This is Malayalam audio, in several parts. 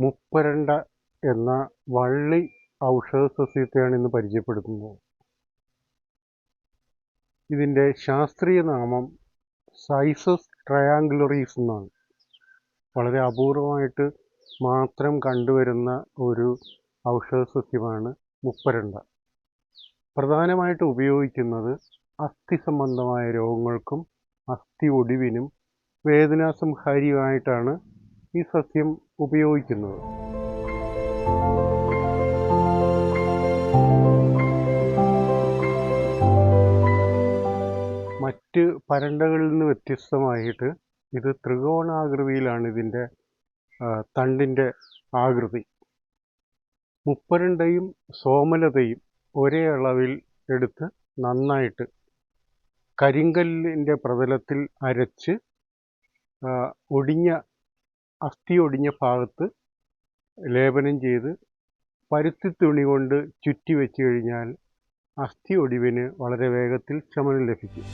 മുപ്പരണ്ട എന്ന വള്ളി ഔഷധ സസ്യത്തെയാണ് ഇന്ന് പരിചയപ്പെടുത്തുന്നത്. ഇതിന്റെ ശാസ്ത്രീയ നാമം സൈസസ് ട്രയാങ്കുലറീസ് എന്നാണ്. വളരെ അപൂർവമായിട്ട് മാത്രം കണ്ടുവരുന്ന ഒരു ഔഷധ സസ്യമാണ് മുപ്പരണ്ട. പ്രധാനമായിട്ട് ഉപയോഗിക്കുന്നത് അസ്ഥി സംബന്ധമായ രോഗങ്ങൾക്കും അസ്ഥി ഒടിവിനും വേദനാസംഹാരിയുമായിട്ടാണ് ഈ സസ്യം ഉപയോഗിക്കുന്നത്. മറ്റ് പരണ്ടകളിൽ നിന്ന് വ്യത്യസ്തമായിട്ട് ഇത് ത്രികോണാകൃതിയിലാണ് ഇതിന്റെ തണ്ടിന്റെ ആകൃതി. മുപ്പരണ്ടയും സോമലതയും ഒരേ അളവിൽ എടുത്ത് നന്നായിട്ട് കരിങ്കല്ലിന്റെ പ്രതലത്തിൽ അരച്ച് ഒടിഞ്ഞ അസ്ഥി ഒടിഞ്ഞ ഭാഗത്ത് ലേപനം ചെയ്ത് പരുത്തി തുണി കൊണ്ട് ചുറ്റി വെച്ച് കഴിഞ്ഞാൽ അസ്ഥി ഒടിവിന് വളരെ വേഗത്തിൽ ശമനം ലഭിക്കും.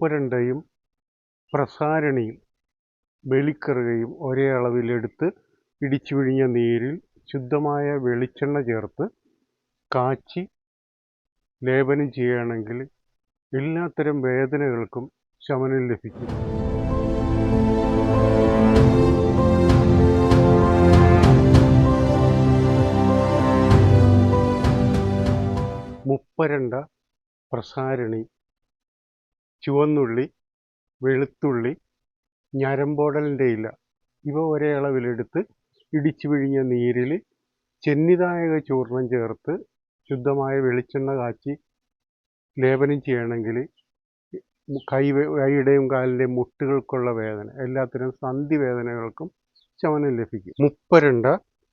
മുപ്പരണ്ടയും പ്രസാരണിയും വെളിക്കറുകയും ഒരേ അളവിലെടുത്ത് ഇടിച്ചു പിഴിഞ്ഞ നീരിൽ ശുദ്ധമായ വെളിച്ചെണ്ണ ചേർത്ത് കാച്ചി ലേപനം ചെയ്യുകയാണെങ്കിൽ എല്ലാത്തരം വേദനകൾക്കും ശമനം ലഭിക്കും. മുപ്പരണ്ട പ്രസാരണി ചുവന്നുള്ളി വെളുത്തുള്ളി ഞരമ്പോടലിന്റെ ഇല ഇവ ഒരേ അളവിലെടുത്ത് ഇടിച്ചു പിഴിഞ്ഞ നീരിൽ ചെന്നിദായക ചൂർണം ചേർത്ത് ശുദ്ധമായ വെളിച്ചെണ്ണ കാച്ചി ലേപനം ചെയ്യണമെങ്കിൽ കൈ കൈയുടെയും കാലിന്റെയും മുട്ടുകൾക്കുള്ള വേദന എല്ലാത്തിനും സന്ധി വേദനകൾക്കും ശമനം ലഭിക്കും. മുപ്പരണ്ട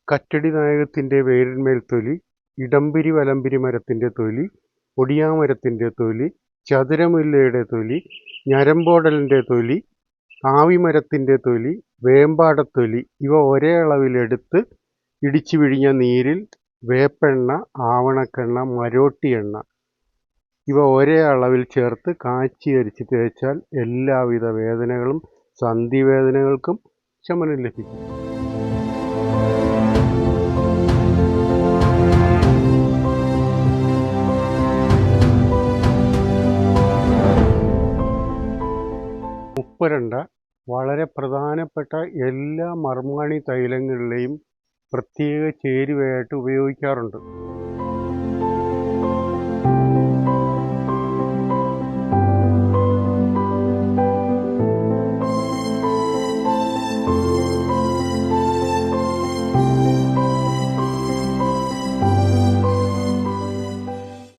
കറ്റടി നായകത്തിന്റെ വേരിന്മേൽ തൊലി ഇടംപിരി വലംപിരി മരത്തിന്റെ തൊലി ഒടിയാമരത്തിന്റെ തൊലി ചതുരമുല്ലയുടെ തൊലി ഞരമ്പോടലിന്റെ തൊലി ആവിമരത്തിന്റെ തൊലി വേമ്പാടത്തൊലി ഇവ ഒരേ അളവിലെടുത്ത് ഇടിച്ചു പിഴിഞ്ഞ നീരിൽ വേപ്പെണ്ണ ആവണക്കെണ്ണ മരോട്ടി എണ്ണ ഇവ ഒരേ അളവിൽ ചേർത്ത് കാച്ചി അരിച്ച് തേച്ചാൽ എല്ലാവിധ വേദനകളും സന്ധിവേദനകൾക്കും ശമനം ലഭിക്കും. മുപ്പരണ്ട വളരെ പ്രധാനപ്പെട്ട എല്ലാ മർമാണി തൈലങ്ങളിലെയും പ്രത്യേക ചേരുവയായിട്ട് ഉപയോഗിക്കാറുണ്ട്.